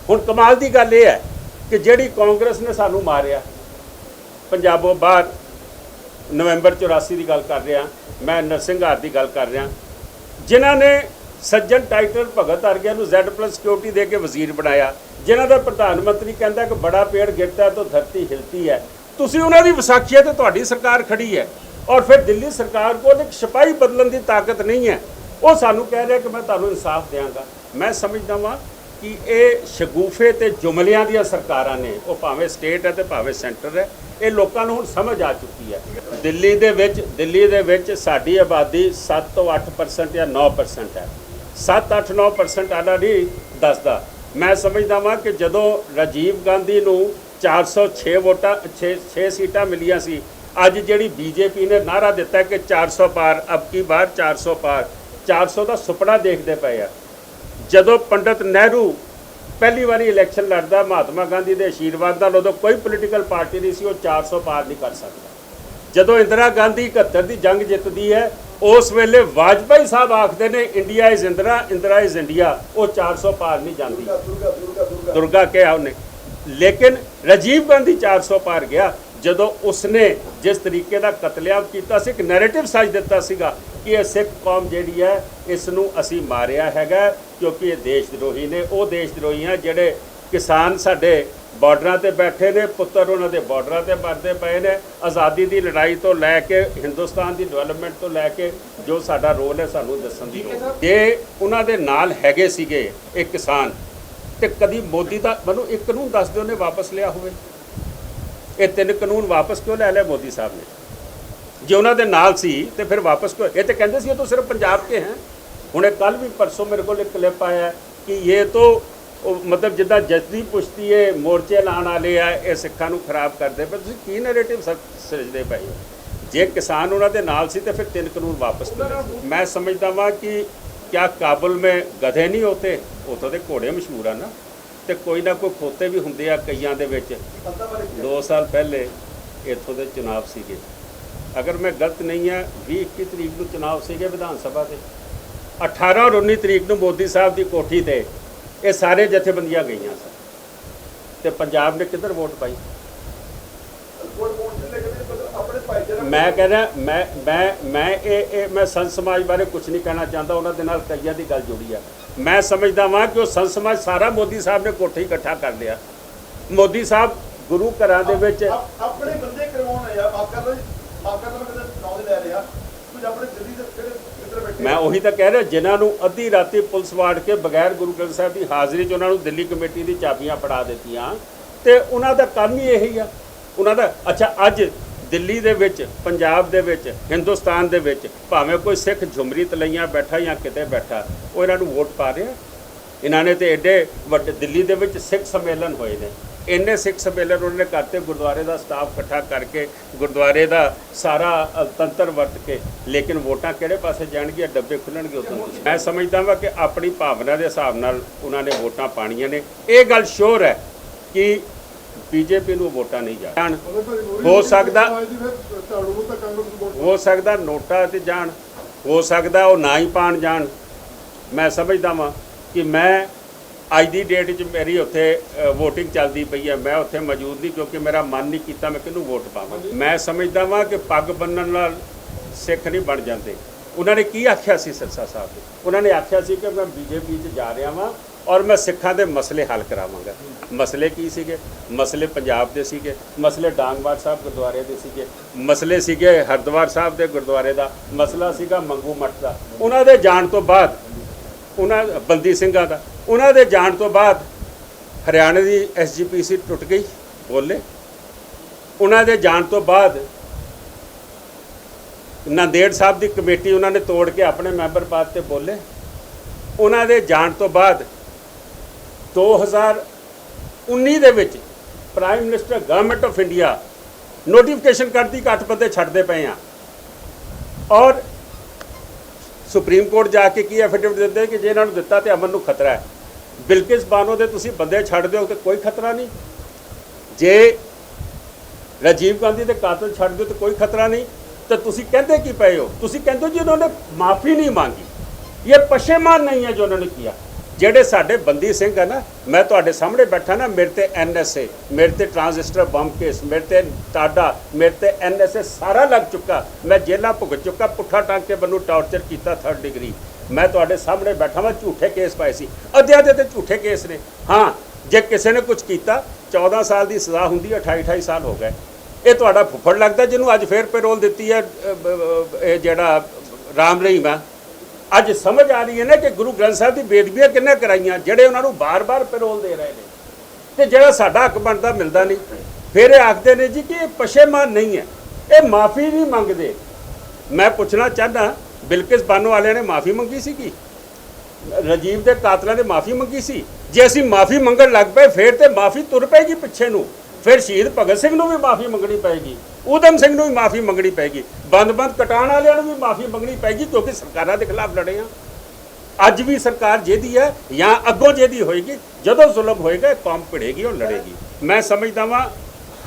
Speaker 1: ਹੁਣ ਕਮਾਲ ਦੀ ਗੱਲ ਇਹ ਹੈ ਕਿ ਜਿਹੜੀ ਕਾਂਗਰਸ ਨੇ ਸਾਨੂੰ ਮਾਰਿਆ ਪੰਜਾਬੋਂ ਬਾਹਰ ਨਵੰਬਰ 84 ਦੀ ਗੱਲ ਕਰ ਰਿਹਾ ਮੈਂ ਨਰਸਿੰਘਾਰ ਦੀ ਗੱਲ ਕਰ ਰਿਹਾ ਜਿਨ੍ਹਾਂ ਨੇ ਸੱਜਣ ਟਾਈਟਲ ਭਗਤ ਅਰਗਿਆ ਨੂੰ Z+ ਸਿਕਿਉਰਿਟੀ ਦੇ ਕੇ ਵਜ਼ੀਰ ਬਣਾਇਆ ਜਿਨ੍ਹਾਂ ਦਾ ਪ੍ਰਧਾਨ ਮੰਤਰੀ ਕਹਿੰਦਾ ਕਿ ਬੜਾ ਪੇੜ ਗਿਰਤਾ ਹੈ ਤਾਂ ਧਰਤੀ ਹਿਲਤੀ ਹੈ। ਤੁਸੀਂ ਉਹਨਾਂ ਦੀ ਵਿਸਾਖੀਆਂ ਤੇ ਤੁਹਾਡੀ ਸਰਕਾਰ ਖੜੀ ਹੈ। ਔਰ ਫਿਰ ਦਿੱਲੀ ਸਰਕਾਰ ਕੋਲ ਇੱਕ ਸਿਪਾਹੀ ਬਦਲਣ ਦੀ ਤਾਕਤ ਨਹੀਂ ਹੈ। ਉਹ ਸਾਨੂੰ ਕਹਿ ਰਿਹਾ ਕਿ ਮੈਂ ਤੁਹਾਨੂੰ ਇਨਸਾਫ ਦਿਆਂਗਾ। ਮੈਂ ਸਮਝਦਾ ਵਾਂ ਕਿ ਇਹ ਸ਼ਗੂਫੇ ਤੇ ਜੁਮਲਿਆਂ ਦੀਆਂ ਸਰਕਾਰਾਂ ਨੇ। ਉਹ ਭਾਵੇਂ ਸਟੇਟ ਹੈ ਤੇ ਭਾਵੇਂ ਸੈਂਟਰ ਹੈ। ਇਹ ਲੋਕਾਂ ਨੂੰ ਹੁਣ ਸਮਝ ਆ ਚੁੱਕੀ ਹੈ। ਦਿੱਲੀ ਦੇ ਵਿੱਚ, ਦਿੱਲੀ ਦੇ ਵਿੱਚ ਸਾਡੀ ਆਬਾਦੀ 7 ਤੋਂ 8% ਜਾਂ 9% ਹੈ। 7 8 9% ਆਲਾ ਨਹੀਂ ਦੱਸਦਾ ਮੈਂ ਸਮਝਦਾ ਵਾਂ ਕਿ ਜਦੋਂ ਰਾਜੀਵ ਗਾਂਧੀ ਨੂੰ 406 ਵੋਟਾਂ 6 6 ਸੀਟਾਂ ਮਿਲੀਆਂ ਸੀ, ਅੱਜ ਜਿਹੜੀ ਬੀਜੇਪੀ ਨੇ ਨਾਰਾ ਦਿੱਤਾ ਕਿ 400 ਪਾਰ, ਅਬ ਕੀ ਬਾਰ 400 ਪਾਰ 400 ਦਾ ਸੁਪਨਾ ਦੇਖਦੇ ਪਏ ਆ। ਜਦੋਂ ਪੰਡਤ ਨਹਿਰੂ ਪਹਿਲੀ ਵਾਰੀ ਇਲੈਕਸ਼ਨ ਲੜਦਾ, ਮਹਾਤਮਾ ਗਾਂਧੀ ਦੇ ਆਸ਼ੀਰਵਾਦ ਨਾਲ ਉਦੋਂ ਕੋਈ ਪੋਲੀਟੀਕਲ ਪਾਰਟੀ ਨਹੀਂ ਸੀ, ਉਹ 400 ਪਾਰ ਨਹੀਂ ਕਰ ਸਕਦਾ। ਜਦੋਂ ਇੰਦਰਾ ਗਾਂਧੀ 71 ਦੀ ਜੰਗ ਜਿੱਤਦੀ ਹੈ ਉਸ ਵੇਲੇ ਵਾਜਪਾਈ ਸਾਹਿਬ ਆਖਦੇ ਨੇ, India is Indira Indira is India ਉਹ 400 ਪਾਰ ਨਹੀਂ ਜਾਂਦੀ। ਦੁਰਗਾ ਕਿਹਾ ਉਹਨੇ। ਲੇਕਿਨ ਰਾਜੀਵ ਗਾਂਧੀ 400 ਪਾਰ ਗਿਆ, ਜਦੋਂ ਉਸਨੇ ਜਿਸ ਤਰੀਕੇ ਦਾ ਕਤਲੇਆਮ ਕੀਤਾ ਸੀ, ਇੱਕ ਨੈਰੇਟਿਵ ਸਾਜ ਦਿੱਤਾ ਸੀਗਾ ਕਿ ਇਹ ਸਿੱਖ ਕੌਮ ਜਿਹੜੀ ਹੈ ਇਸ ਨੂੰ ਅਸੀਂ ਮਾਰਿਆ ਹੈਗਾ, ਕਿਉਂਕਿ ਇਹ ਦੇਸ਼ ਦਰੋਹੀ ਨੇ। ਉਹ ਦੇਸ਼ ਦਰੋਹੀ ਆ ਜਿਹੜੇ ਕਿਸਾਨ ਸਾਡੇ ਬਾਰਡਰਾਂ ਤੇ ਬੈਠੇ ਨੇ, ਪੁੱਤਰ ਉਹਨਾਂ ਦੇ ਬਾਰਡਰਾਂ ਤੇ ਮਰਦੇ ਪਏ ਨੇ। ਆਜ਼ਾਦੀ ਦੀ ਲੜਾਈ ਤੋਂ ਲੈ ਕੇ, ਹਿੰਦੁਸਤਾਨ ਦੀ ਡਿਵੈਲਪਮੈਂਟ ਤੋਂ ਲੈ ਕੇ ਜੋ ਸਾਡਾ ਰੋਲ ਹੈ, ਸਾਨੂੰ ਦੱਸਣ ਦੀ ਲੋੜ ਜੇ ਉਹਨਾਂ ਦੇ ਨਾਲ ਹੈਗੇ ਸੀਗੇ ਇਹ ਕਿਸਾਨ, ਤੇ ਕਦੀ ਮੋਦੀ ਦਾ, ਮੈਨੂੰ ਇੱਕ ਕਾਨੂੰਨ ਦੱਸ ਦਿਓ ਨੇ ਵਾਪਸ ਲਿਆ ਹੋਵੇ। ਇਹ ਤਿੰਨ ਕਾਨੂੰਨ ਵਾਪਸ ਕਿਉਂ ਲੈ ਲਿਆ ਮੋਦੀ ਸਾਹਿਬ ਨੇ? ਜੇ ਉਹਨਾਂ ਦੇ ਨਾਲ ਸੀ, ਤੇ ਫਿਰ ਵਾਪਸ ਕਿਉਂ, ਇਹ ਤੇ ਕਹਿੰਦੇ ਸੀ, ਇਹ ਤਾਂ ਸਿਰਫ ਪੰਜਾਬ ਕੇ ਹੈ। ਹੁਣੇ ਕੱਲ ਵੀ ਪਰਸੋਂ ਮੇਰੇ ਕੋਲ ਇੱਕ ਕਲਿੱਪ ਆਇਆ ਕਿ ਇਹ ਤੋਂ ਉਹ ਮਤਲਬ ਜਿੱਦਾਂ ਜਸਦੀ ਪੁਸ਼ਤੀ ਹੈ ਮੋਰਚੇ ਲਾਉਣ ਵਾਲੇ ਆ, ਇਹ ਸਿੱਖਾਂ ਨੂੰ ਖਰਾਬ ਕਰਦੇ ਪਰ ਤੁਸੀਂ ਕੀ ਨੈਰੇਟਿਵ ਸਿਰਜਦੇ ਭਾਈ ਜੇ ਕਿਸਾਨ ਉਹਨਾਂ ਦੇ ਨਾਲ ਸੀ ਤੇ ਫਿਰ ਤਿੰਨ ਕਾਨੂੰਨ ਵਾਪਸ ਕਿਉਂ ਮੈਂ ਸਮਝਦਾ ਵਾਂ ਕਿ ਕਿਆ ਕਾਬਲ ਮੇ ਗਧੇ ਨਹੀਂ ਹੋਤੇ ਉਥੋਂ ਦੇ ਘੋੜੇ ਮਸ਼ਹੂਰ ਆ ਨਾ। ਤੇ ਕੋਈ ਨਾ ਕੋਈ ਖੋਤੇ ਵੀ ਹੁੰਦੇ ਆ ਕਈਆਂ ਦੇ ਵਿੱਚ। 2 ਸਾਲ ਪਹਿਲੇ ਇੱਥੋਂ ਦੇ ਚੁਣਾਵ ਸੀਗੇ। ਅਗਰ ਮੈਂ ਗਲਤ ਨਹੀਂ ਆ 20 21 ਤਰੀਕ ਨੂੰ ਚੁਣਾਵ ਸੀਗੇ ਵਿਧਾਨ ਸਭਾ ਦੇ। 18 ਔਰ 19 ਤਰੀਕ ਨੂੰ ਮੋਦੀ ਸਾਹਿਬ ਦੀ ਕੋਠੀ ਤੇ ਇਹ ਸਾਰੇ ਜਥੇਬੰਦੀਆਂ ਗਈਆਂ ਸਨ। ਤੇ ਪੰਜਾਬ ਨੇ ਕਿੱਧਰ ਵੋਟ ਪਾਈ? ਮੈਂ ਕਹਿੰਦਾ ਮੈਂ ਮੈਂ ਮੈਂ ਇਹ ਇਹ ਮੈਂ ਸੰਤ ਸਮਾਜ ਬਾਰੇ ਕੁਝ ਨਹੀਂ ਕਹਿਣਾ ਚਾਹੁੰਦਾ ਉਹਨਾਂ ਦੇ ਨਾਲ ਕਈਆਂ ਦੀ ਗੱਲ ਜੁੜੀ ਆ। ਮੈਂ ਸਮਝਦਾ ਵਾਂ ਕਿ ਉਹ ਸੰਤ ਸਮਾਜ ਸਾਰਾ ਮੋਦੀ ਸਾਹਿਬ ਨੇ ਕੋਠੇ ਇਕੱਠਾ ਕਰ ਲਿਆ। ਮੋਦੀ ਸਾਹਿਬ ਗੁਰੂ ਘਰਾਂ ਦੇ ਵਿੱਚ
Speaker 2: ਆਪ- ਆਪਣੇ ਬੰਦੇ ਕਰਵਾਉਣ ਆ ਮਾਫ ਕਰ ਲਓ ਮਾਫ ਕਰ ਲਓ ਮੈਂ ਕਦੇ ਨਾਮ ਨਹੀਂ ਲੈ ਰਿਹਾ ਕੁਝ ਆਪਣੇ ਦਿੱਲੀ ਦੇ ਕਿਹੜੇ ਕਿੱਧਰ ਬੈਠੇ
Speaker 1: ਮੈਂ ਉਹੀ ਤਾਂ ਕਹਿ ਰਿਹਾ, ਜਿਨ੍ਹਾਂ ਨੂੰ ਅੱਧੀ ਰਾਤੀ ਪੁਲਿਸ ਵਾੜ ਕੇ ਬਗੈਰ ਗੁਰੂ ਗ੍ਰੰਥ ਸਾਹਿਬ ਦੀ ਹਾਜ਼ਰੀ 'ਚ ਉਹਨਾਂ ਨੂੰ ਦਿੱਲੀ ਕਮੇਟੀ ਦੀ ਚਾਬੀਆਂ ਫੜਾ ਦਿੱਤੀਆਂ, ਤੇ ਉਹਨਾਂ ਦਾ ਕੰਮ ਹੀ ਇਹੀ ਆ। ਉਹਨਾਂ ਦਾ, ਅੱਛਾ, ਅੱਜ ਦਿੱਲੀ ਦੇ ਵਿੱਚ, ਪੰਜਾਬ ਦੇ ਵਿੱਚ, ਹਿੰਦੁਸਤਾਨ ਦੇ ਵਿੱਚ ਭਾਵੇਂ ਕੋਈ ਸਿੱਖ ਝੁਮਰੀ ਤਲਈਆਂ ਬੈਠਾ ਜਾਂ ਕਿਤੇ ਬੈਠਾ, ਉਹ ਇਹਨਾਂ ਨੂੰ ਵੋਟ ਪਾ ਰਿਹਾ। ਇਹਨਾਂ ਨੇ ਤੇ ਐਡੇ ਵੱਡੇ ਦਿੱਲੀ ਦੇ ਵਿੱਚ ਸਿੱਖ ਸੰਮੇਲਨ ਹੋਏ ਨੇ। ਇੰਨੇ ਸਿੱਖ ਸੰਮੇਲਨ ਉਹਨਾਂ ਨੇ ਕਰਤੇ ਗੁਰਦੁਆਰੇ ਦਾ ਸਟਾਫ ਇਕੱਠਾ ਕਰਕੇ ਗੁਰਦੁਆਰੇ ਦਾ ਸਾਰਾ ਤੰਤਰ ਵਰਤ ਕੇ ਲੇਕਿਨ ਵੋਟਾਂ ਕਿਹੜੇ ਪਾਸੇ ਜਾਣਗੀਆਂ ਡੱਬੇ ਖੁੱਲਣਗੇ ਉਦੋਂ ਮੈਂ ਸਮਝਦਾ ਵਾਂ ਕਿ ਆਪਣੀ ਭਾਵਨਾ ਦੇ ਹਿਸਾਬ ਨਾਲ ਉਹਨਾਂ ਨੇ ਵੋਟਾਂ ਪਾਣੀਆਂ ਨੇ। ਇਹ ਗੱਲ ਸ਼ੋਰ ਹੈ ਕਿ ਬੀਜੇਪੀ ਨੂੰ ਵੋਟਾਂ ਨਹੀਂ ਜਾਣ। ਹੋ ਸਕਦਾ ਹੋ ਸਕਦਾ ਨੋਟਾ ਤੇ ਜਾਣ। ਹੋ ਸਕਦਾ ਉਹ ਨਾ ਹੀ ਪਾਣ ਜਾਣ। ਮੈਂ ਸਮਝਦਾ ਵਾਂ ਕਿ ਮੈਂ ਅੱਜ ਦੀ ਡੇਟ 'ਚ ਮੇਰੀ ਉੱਥੇ VOTING ਚੱਲਦੀ ਪਈ ਹੈ। ਮੈਂ ਉੱਥੇ ਮੌਜੂਦ ਨਹੀਂ ਕਿਉਂਕਿ ਮੇਰਾ ਮਨ ਨਹੀਂ ਕੀਤਾ ਮੈਂ ਕਿਹਨੂੰ ਵੋਟ ਪਾਵਾਂ। ਮੈਂ ਸਮਝਦਾ ਵਾਂ ਕਿ ਪੱਗ ਬੰਨਣ ਨਾਲ ਸਿੱਖ ਨਹੀਂ ਬਣ ਜਾਂਦੇ। ਉਹਨਾਂ ਨੇ ਕੀ ਆਖਿਆ ਸੀ ਸਰਸਾ ਸਾਹਿਬ ਨੇ ਉਹਨਾਂ ਨੇ ਆਖਿਆ ਸੀ ਕਿ ਮੈਂ ਬੀਜੇਪੀ 'ਚ ਜਾ ਰਿਹਾ ਵਾਂ ਔਰ ਮੈਂ ਸਿੱਖਾਂ ਦੇ ਮਸਲੇ ਹੱਲ ਕਰਾਵਾਂਗਾ। ਮਸਲੇ ਕੀ ਸੀਗੇ? ਮਸਲੇ ਪੰਜਾਬ ਦੇ ਸੀਗੇ ਮਸਲੇ ਡਾਂਗਵਾਰ ਸਾਹਿਬ ਗੁਰਦੁਆਰੇ ਦੇ ਸੀਗੇ ਮਸਲੇ ਸੀਗੇ ਹਰਦੁਆਰ ਸਾਹਿਬ ਦੇ ਗੁਰਦੁਆਰੇ ਦਾ ਮਸਲਾ ਸੀਗਾ ਮੰਗੂ ਮੱਠ ਦਾ। ਉਹਨਾਂ ਦੇ ਜਾਣ ਤੋਂ ਬਾਅਦ ਉਹਨਾਂ ਬੰਦੀ ਸਿੰਘਾਂ ਦਾ। ਉਹਨਾਂ ਦੇ ਜਾਣ ਤੋਂ ਬਾਅਦ ਹਰਿਆਣੇ ਦੀ ਐਸਜੀਪੀਸੀ ਟੁੱਟ ਗਈ ਬੋਲੇ। ਉਹਨਾਂ ਦੇ ਜਾਣ ਤੋਂ ਬਾਅਦ ਨਾਂਦੇੜ ਸਾਹਿਬ ਦੀ ਕਮੇਟੀ ਉਹਨਾਂ ਨੇ ਤੋੜ ਕੇ ਆਪਣੇ ਮੈਂਬਰ ਪਾਦ ਤੇ ਬੋਲੇ। ਉਹਨਾਂ ਦੇ ਜਾਣ ਤੋਂ ਬਾਅਦ 2019 ਦੇ ਵਿੱਚ prime minister government of India notification ਕਰਦੀ ਕਿ ਅੱਠ ਬੰਦੇ ਛੱਡਦੇ ਪਏ ਆ। ਔਰ ਸੁਪਰੀਮ ਕੋਰਟ ਜਾ ਕੇ ਕੀ ਐਫੀਡੇਵਿਟ ਦਿੰਦੇ ਕਿ ਜੇ ਇਹਨਾਂ ਨੂੰ ਦਿੱਤਾ ਤੇ ਅਮਨ ਨੂੰ ਖਤਰਾ ਹੈ? ਬਿਲਕਿਸ ਬਾਨੋ ਦੇ ਤੁਸੀਂ ਬੰਦੇ ਛੱਡ ਦਿਓ ਤੇ ਕੋਈ ਖਤਰਾ ਨਹੀਂ। ਜੇ ਰਾਜੀਵ ਗਾਂਧੀ ਦੇ ਕਾਤਲ ਛੱਡ ਦਿਓ ਤੇ ਕੋਈ ਖਤਰਾ ਨਹੀਂ। ਤਾਂ ਤੁਸੀਂ ਕਹਿੰਦੇ ਕੀ ਪਏ ਹੋ? ਤੁਸੀਂ ਕਹਿੰਦੇ ਹੋ ਜੀ ਉਹਨਾਂ ਨੇ ਮਾਫੀ ਨਹੀਂ ਮੰਗੀ। ਇਹ ਪਸ਼ੇਮਾਨ ਨਹੀਂ ਹੈ ਜੋ ਉਹਨਾਂ ਨੇ ਕੀਤਾ। ਜਿਹੜੇ ਸਾਡੇ ਬੰਦੀ ਸਿੰਘ ਆ ਨਾ, ਮੈਂ ਤੁਹਾਡੇ ਸਾਹਮਣੇ ਬੈਠਾ ਨਾ, ਮੇਰੇ ਤੇ ਐਨਐਸਏ ਮੇਰੇ ਤੇ ਟ੍ਰਾਂਜ਼ਿਸਟਰ ਬੰਬ ਕੇਸ, ਮੇਰੇ ਤੇ ਟਾਡਾ, ਮੇਰੇ ਤੇ ਐਨਐਸਏ ਸਾਰਾ ਲੱਗ ਚੁੱਕਾ। ਮੈਂ ਜੇਲ੍ਹਾਂ ਭੁਗਤ ਚੁੱਕਾ, ਪੁੱਠਾ ਟਾਂਗ ਕੇ ਮੈਨੂੰ ਟਾਰਚਰ ਕੀਤਾ 3rd ਡਿਗਰੀ ਮੈਂ ਤੁਹਾਡੇ ਸਾਹਮਣੇ ਬੈਠਾ ਮੈਂ ਝੂਠੇ ਕੇਸ ਪਾਏ ਸੀ। ਅੱਧਿਆਂ ਦੇ ਤੇ ਝੂਠੇ ਕੇਸ ਨੇ। ਹਾਂ, ਜੇ ਕਿਸੇ ਨੇ ਕੁਝ ਕੀਤਾ 14 ਸਾਲ ਦੀ ਸਜ਼ਾ ਹੁੰਦੀ ਹੈ 28 28 ਸਾਲ ਹੋ ਗਏ। ਇਹ ਤੁਹਾਡਾ ਫੁੱਫੜ ਲੱਗਦਾ, ਜਿਹਨੂੰ ਅੱਜ ਫੇਰ ਪੈਰੋਲ ਦਿੱਤੀ ਹੈ ਇਹ ਜਿਹੜਾ ਰਾਮ ਰਹੀਮ ਆ। ਅੱਜ ਸਮਝ ਆ ਰਹੀ ਹੈ ਨਾ ਕਿ ਗੁਰੂ ਗ੍ਰੰਥ ਸਾਹਿਬ ਦੀ ਬੇਦਬੀਆਂ ਕਿੰਨੇ ਕਰਾਈਆਂ, ਜਿਹੜੇ ਉਹਨਾਂ ਨੂੰ ਬਾਰ-ਬਾਰ ਪੈਰੋਲ ਦੇ ਰਹੇ ਨੇ। ਤੇ ਜਿਹੜਾ ਸਾਡਾ ਹੱਕ ਬਣਦਾ ਮਿਲਦਾ ਨਹੀਂ। ਫਿਰ ਇਹ ਆਖਦੇ ਨੇ ਜੀ ਕਿ ਇਹ ਪਸ਼ੇਮਾਨ ਨਹੀਂ ਹੈ। ਇਹ ਮਾਫੀ ਨਹੀਂ ਮੰਗਦੇ। ਮੈਂ ਪੁੱਛਣਾ ਚਾਹਨਾ ਬਿਲਕਿਸ ਬਾਨੋ ਵਾਲਿਆਂ ਨੇ ਮਾਫੀ ਮੰਗੀ ਸੀ ਕੀ? ਰਾਜੀਵ ਦੇ ਕਾਤਲਾਂ ਨੇ ਮਾਫੀ ਮੰਗੀ ਸੀ? ਜੇ ਅਸੀਂ ਮਾਫੀ ਮੰਗਣ ਲੱਗ ਪਏ, ਫਿਰ ਤੇ ਮਾਫੀ ਤੁਰ ਪਏਗੀ ਪਿੱਛੇ ਨੂੰ। ਫਿਰ ਸ਼ਹੀਦ ਭਗਤ ਸਿੰਘ ਨੂੰ ਵੀ ਮਾਫੀ ਮੰਗਣੀ ਪਏਗੀ, ਊਧਮ ਸਿੰਘ ਨੂੰ ਵੀ ਮਾਫੀ ਮੰਗਣੀ ਪਏਗੀ, ਬੰਦ-ਬੰਦ ਕਟਾਣ ਵਾਲਿਆਂ ਨੂੰ ਵੀ ਮਾਫੀ ਮੰਗਣੀ ਪਏਗੀ ਕਿਉਂਕਿ ਸਰਕਾਰਾਂ ਦੇ ਖਿਲਾਫ ਲੜੇ ਆ। ਅੱਜ ਵੀ ਸਰਕਾਰ ਜਿਹਦੀ ਹੈ ਜਾਂ ਅੱਗੋਂ ਜਿਹਦੀ ਹੋਏਗੀ, ਜਦੋਂ ਜ਼ੁਲਮ ਹੋਏਗਾ, ਕੌਮ ਭਿੜੇਗੀ ਔਰ ਲੜੇਗੀ। ਮੈਂ ਸਮਝਦਾ ਵਾਂ,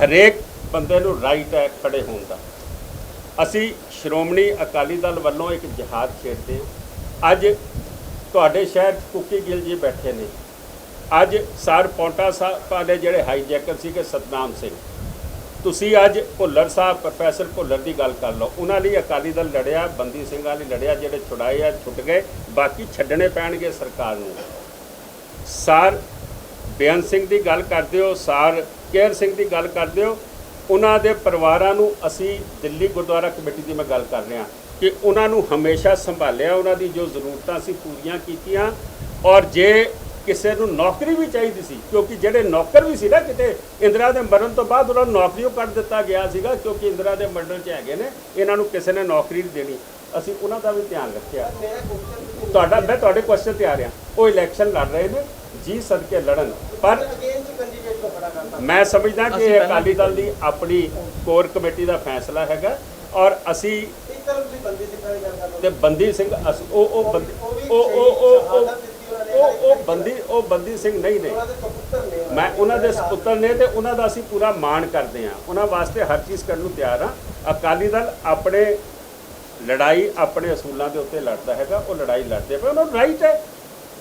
Speaker 1: ਹਰੇਕ ਬੰਦੇ ਨੂੰ ਰਾਈਟ ਹੈ ਖੜੇ ਹੋਣ ਦਾ। ਅਸੀਂ ਸ਼੍ਰੋਮਣੀ ਅਕਾਲੀ ਦਲ ਵੱਲੋਂ ਇੱਕ ਜਿਹਾਦ ਛੇੜਦੇ ਹਾਂ। ਅੱਜ ਤੁਹਾਡੇ ਸ਼ਹਿਰ 'ਚ ਕੁੱਕੀ ਗਿੱਲ ਜੀ ਬੈਠੇ ਨੇ। ਅੱਜ ਸਰ ਪੌਂਟਾ ਸਾਹਿਬ ਵਾਲੇ ਜਿਹੜੇ ਹਾਈਜੈਕਰ ਸੀਗੇ, ਸਤਨਾਮ ਸਿੰਘ। ਤੁਸੀਂ ਅੱਜ ਭੁੱਲਰ ਸਾਹਿਬ ਪ੍ਰੋਫੈਸਰ ਭੁੱਲਰ ਦੀ ਗੱਲ ਕਰ ਲਓ। ਉਹਨਾਂ ਲਈ ਅਕਾਲੀ ਦਲ ਲੜਿਆ, ਬੰਦੀ ਸਿੰਘਾਂ ਲਈ ਲੜਿਆ, ਜਿਹੜੇ ਛੁਡਾਏ ਆ, ਛੁੱਟ ਗਏ, ਬਾਕੀ ਛੱਡਣੇ ਪੈਣਗੇ ਸਰਕਾਰ ਨੂੰ। ਸਰ ਬੇਅੰਤ ਸਿੰਘ ਦੀ ਗੱਲ ਕਰਦੇ ਹੋ, ਸਰ ਕੇਰ ਸਿੰਘ ਦੀ ਗੱਲ ਕਰਦੇ ਹੋ, ਉਹਨਾਂ ਦੇ ਪਰਿਵਾਰਾਂ ਨੂੰ ਅਸੀਂ ਦਿੱਲੀ ਗੁਰਦੁਆਰਾ ਕਮੇਟੀ ਦੀ ਮੈਂ ਗੱਲ ਕਰ ਰਿਹਾ ਕਿ ਉਹਨਾਂ ਨੂੰ ਹਮੇਸ਼ਾ ਸੰਭਾਲਿਆ ਉਹਨਾਂ ਦੀ ਜੋ ਜ਼ਰੂਰਤਾਂ ਸੀ ਪੂਰੀਆਂ ਕੀਤੀਆਂ, ਔਰ ਜੇ ਕਿਸੇ ਨੂੰ ਨੌਕਰੀ ਵੀ ਚਾਹੀਦੀ ਸੀ ਕਿਉਂਕਿ ਜਿਹੜੇ ਨੌਕਰ ਵੀ ਸੀ ਨਾ ਕਿਤੇ ਇੰਦਰਾ ਦੇ ਮਰਨ ਤੋਂ ਬਾਅਦ ਉਹਨਾਂ ਨੂੰ ਨੌਕਰੀੋਂ ਕੱਢ ਦਿੱਤਾ ਗਿਆ ਸੀਗਾ ਕਿਉਂਕਿ ਇੰਦਰਾ ਦੇ ਮੰਡਲ 'ਚ ਹੈਗੇ ਨੇ ਇਹਨਾਂ ਨੂੰ ਕਿਸੇ ਨੇ ਨੌਕਰੀ ਨਹੀਂ ਦੇਣੀ। ਅਸੀਂ ਉਹਨਾਂ ਦਾ ਵੀ ਧਿਆਨ ਰੱਖਿਆ। ਤੁਹਾਡਾ ਮੈਂ ਤੁਹਾਡੇ ਕੁਐਸਚਨ ਤੇ ਆ ਰਿਹਾ। ਉਹ ਇਲੈਕਸ਼ਨ ਲੜ ਰਹੇ ਨੇ ਜੀ ਸਦਕੇ ਲੜਨ। ਪਰ ਮੈਂ ਸਮਝਦਾ ਕਿ ਅਕਾਲੀ ਦਲ ਦੀ ਆਪਣੀ ਕੋਰ ਕਮੇਟੀ ਦਾ ਫੈਸਲਾ ਹੈਗਾ ਔਰ ਅਸੀਂ ਤੇ ਬੰਦੀ ਸਿੰਘ ਉਹ ਉਹ ਉਹ ਉਹ ਉਹ ਉਹ ਉਹ ਬੰਦੀ ਉਹ ਬੰਦੀ ਸਿੰਘ ਨਹੀਂ ਨੇ। ਮੈਂ ਉਹਨਾਂ ਦੇ ਸਪੁੱਤਰ ਨੇ ਤੇ ਉਹਨਾਂ ਦਾ ਅਸੀਂ ਪੂਰਾ ਮਾਣ ਕਰਦੇ ਹਾਂ। ਉਹਨਾਂ ਵਾਸਤੇ ਹਰ ਚੀਜ਼ ਕਰਨ ਨੂੰ ਤਿਆਰ ਹਾਂ। ਅਕਾਲੀ ਦਲ ਆਪਣੇ ਲੜਾਈ ਆਪਣੇ ਅਸੂਲਾਂ ਦੇ ਉੱਤੇ ਲੜਦਾ ਹੈਗਾ, ਉਹ ਲੜਾਈ ਲੜਦੇ ਪਏ ਉਹਨਾਂ ਨੂੰ ਰਾਈਟ ਹੈ।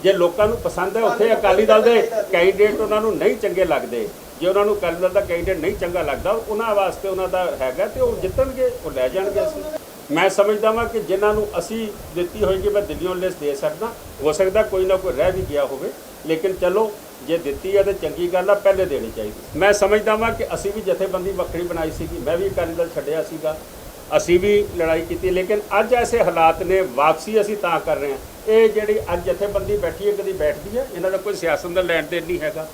Speaker 1: ਜੇ ਲੋਕਾਂ ਨੂੰ ਪਸੰਦ ਹੈ, ਉੱਥੇ ਅਕਾਲੀ ਦਲ ਦੇ ਕੈਂਡੀਡੇਟ ਉਹਨਾਂ ਨੂੰ ਨਹੀਂ ਚੰਗੇ ਲੱਗਦੇ। ਜੇ ਉਹਨਾਂ ਨੂੰ ਅਕਾਲੀ ਦਲ ਦਾ ਕੈਂਡੀਡੇਟ ਨਹੀਂ ਚੰਗਾ ਲੱਗਦਾ, ਉਹਨਾਂ ਵਾਸਤੇ ਉਹਨਾਂ ਦਾ ਹੈਗਾ ਤੇ ਉਹ ਜਿੱਤਣਗੇ, ਉਹ ਲੈ ਜਾਣਗੇ ਅਸੀਂ। ਮੈਂ ਸਮਝਦਾ ਵਾਂ ਕਿ ਜਿਨ੍ਹਾਂ ਨੂੰ ਅਸੀਂ ਦਿੱਤੀ ਹੋਏਗੀ, ਮੈਂ ਦਿੱਲੀੋਂ ਲਿਸਟ ਦੇ ਸਕਦਾ। ਹੋ ਸਕਦਾ ਕੋਈ ਨਾ ਕੋਈ ਰਹਿ ਵੀ ਗਿਆ ਹੋਵੇ, ਲੇਕਿਨ ਚਲੋ, ਜੇ ਦਿੱਤੀ ਹੈ ਤੇ ਚੰਗੀ ਗੱਲ ਆ, ਪਹਿਲੇ ਦੇਣੀ ਚਾਹੀਦੀ। ਮੈਂ ਸਮਝਦਾ ਵਾਂ ਕਿ ਅਸੀਂ ਵੀ ਜਥੇਬੰਦੀ ਵੱਖਰੀ ਬਣਾਈ ਸੀਗੀ, ਮੈਂ ਵੀ ਅਕਾਲੀ ਦਲ ਛੱਡਿਆ ਸੀਗਾ। ਅਸੀਂ ਵੀ ਲੜਾਈ ਕੀਤੀ, ਲੇਕਿਨ ਅੱਜ ਐਸੇ ਹਾਲਾਤ ਨੇ, ਵਾਪਸੀ ਅਸੀਂ ਤਾਂ ਕਰ ਰਹੇ ਹਾਂ। ਇਹ ਜਿਹੜੀ ਅੱਜ ਜਥੇਬੰਦੀ ਬੈਠੀ ਹੈ ਕਦੀ ਬੈਠਦੀ ਹੈ, ਇਹਨਾਂ ਦਾ ਕੋਈ ਸਿਆਸਤ ਦਾ ਲੈਣ ਦੇਣ ਨਹੀਂ ਹੈਗਾ।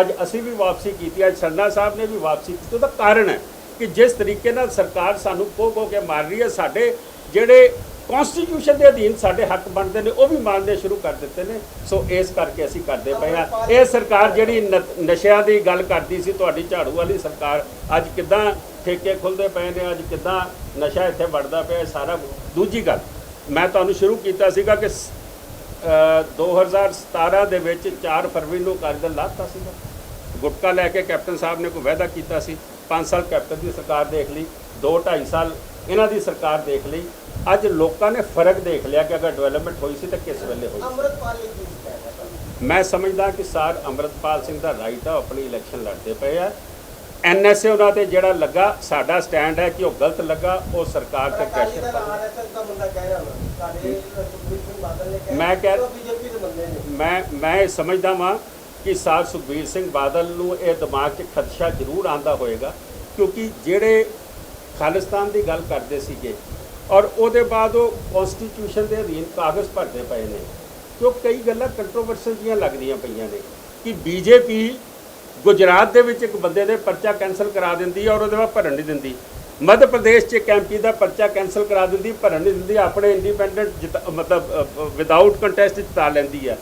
Speaker 1: ਅੱਜ ਅਸੀਂ ਵੀ ਵਾਪਸੀ ਕੀਤੀ, ਅੱਜ ਸਰਨਾ ਸਾਹਿਬ ਨੇ ਵੀ ਵਾਪਸੀ ਕੀਤੀ, ਉਹਦਾ ਕਾਰਨ ਹੈ। ਕਿ ਜਿਸ ਤਰੀਕੇ ਨਾਲ ਸਰਕਾਰ ਸਾਨੂੰ ਕੋ ਕੋ ਕੇ ਮਾਰ ਰਹੀ ਹੈ ਸਾਡੇ ਜਿਹੜੇ ਕਨਸਟੀਟਿਊਸ਼ਨ ਦੇ ਅਧੀਨ ਸਾਡੇ ਹੱਕ ਬਣਦੇ ਨੇ ਉਹ ਵੀ ਮਾਰਨੇ ਸ਼ੁਰੂ ਕਰ ਦਿੱਤੇ ਨੇ। ਸੋ ਇਸ ਕਰਕੇ ਅਸੀਂ ਕਰਦੇ ਪਏ ਆ ਇਹ ਸਰਕਾਰ ਜਿਹੜੀ ਨ- ਨਸ਼ਿਆਂ ਦੀ ਗੱਲ ਕਰਦੀ ਸੀ ਤੁਹਾਡੀ ਝਾੜੂ ਵਾਲੀ ਸਰਕਾਰ ਅੱਜ ਕਿਦਾਂ ਠੇਕੇ ਖੁੱਲਦੇ ਪਏ ਨੇ ਅੱਜ ਕਿਦਾਂ ਨਸ਼ਾ ਇੱਥੇ ਵੜਦਾ ਪਿਆ ਸਾਰਾ ਦੂਜੀ ਗੱਲ। ਮੈਂ ਤੁਹਾਨੂੰ ਸ਼ੁਰੂ ਕੀਤਾ ਸੀਗਾ ਕਿ ਸ- ਅ, 2017 ਦੇ ਵਿੱਚ 4 ਫਰਵਰੀ ਨੂੰ ਅਕਾਲੀ ਦਲ ਲਾਤਾ ਸੀਗਾ। ਗੁਟਕਾ ਲੈ ਕੇ ਕੈਪਟਨ ਸਾਹਿਬ ਨੇ ਕੋਈ ਵਾਅਦਾ ਕੀਤਾ ਸੀ। 5 ਸਾਲ ਕੈਪਟਨ ਦੀ ਸਰਕਾਰ ਦੇਖ ਲਈ 2 2.5 ਸਾਲ ਇਹਨਾਂ ਦੀ ਸਰਕਾਰ ਦੇਖ ਲਈ। ਅੱਜ ਲੋਕਾਂ ਨੇ ਫ਼ਰਕ ਦੇਖ ਲਿਆ ਕਿ ਅਗਰ ਡਿਵੈਲਪਮੈਂਟ ਹੋਈ ਸੀ ਤਾਂ ਕਿਸ ਵੇਲੇ ਹੋਈ ਸੀ।
Speaker 3: ਅੰਮ੍ਰਿਤਪਾਲ ਨੇ ਕੀ ਕਹਿਣਾ
Speaker 1: ਮੈਂ ਸਮਝਦਾ ਕਿ ਸਾਰ ਅੰਮ੍ਰਿਤਪਾਲ ਸਿੰਘ ਦਾ ਰਾਈਟ ਆ ਆਪਣੀ ਇਲੈਕਸ਼ਨ ਲੜਦੇ ਪਏ ਆ। ਐਨਐਸਏ ਉਹਨਾਂ ਤੇ ਜਿਹੜਾ ਲੱਗਾ ਸਾਡਾ ਸਟੈਂਡ ਹੈ ਕਿ ਉਹ ਗਲਤ ਲੱਗਾ ਉਹ ਸਰਕਾਰ ਤੇ ਪ੍ਰੈਸ਼ਰ ਪਾ
Speaker 3: ਦਾ
Speaker 1: ਮੈਂ ਕਹਿ-
Speaker 3: ਦੇ
Speaker 1: ਮੈਂ ਮੈਂ ਸਮਝਦਾ ਵਾਂ ਕਿ ਸਾਰ ਸੁਖਬੀਰ ਸਿੰਘ ਬਾਦਲ ਨੂੰ ਇਹ ਦਿਮਾਗ 'ਚ ਖਦਸ਼ਾ ਜ਼ਰੂਰ ਆਂਦਾ ਹੋਏਗਾ, ਕਿਉਂਕਿ ਜਿਹੜੇ ਖਾਲਿਸਤਾਨ ਦੀ ਗੱਲ ਕਰਦੇ ਸੀਗੇ ਔਰ ਉਹਦੇ ਬਾਅਦ ਉਹ ਕਨਸਟੀਟਿਊਸ਼ਨ ਦੇ ਅਧੀਨ ਕਾਗਜ਼ ਭਰਦੇ ਪਏ ਨੇ ਜੋ ਕਈ ਗੱਲਾਂ ਕੰਟਰੋਵਰਸ਼ਲ ਜੀਆਂ ਲੱਗਦੀਆਂ ਪਈਆਂ ਨੇ ਕਿ ਬੀਜੇਪੀ ਗੁਜਰਾਤ ਦੇ ਵਿੱਚ ਇੱਕ ਬੰਦੇ ਦੇ ਪਰਚਾ ਕੈਨਸਲ ਕਰਾ ਦਿੰਦੀ ਹੈ ਔਰ ਉਹਦੇ ਬਾਅਦ ਭਰਨ ਨਹੀਂ ਦਿੰਦੀ। ਮੱਧ ਪ੍ਰਦੇਸ਼ 'ਚ ਇੱਕ ਐਮਪੀ ਦਾ ਪਰਚਾ ਕੈਨਸਲ ਕਰਾ ਦਿੰਦੀ, ਭਰਨ ਨਹੀਂ ਦਿੰਦੀ, ਆਪਣੇ ਇੰਡੀਪੈਂਡੈਂਟ ਮਤਲਬ ਵਿਦਆਊਟ ਕੰਟੈਸਟ ਜਿਤਾ ਲੈਂਦੀ ਹੈ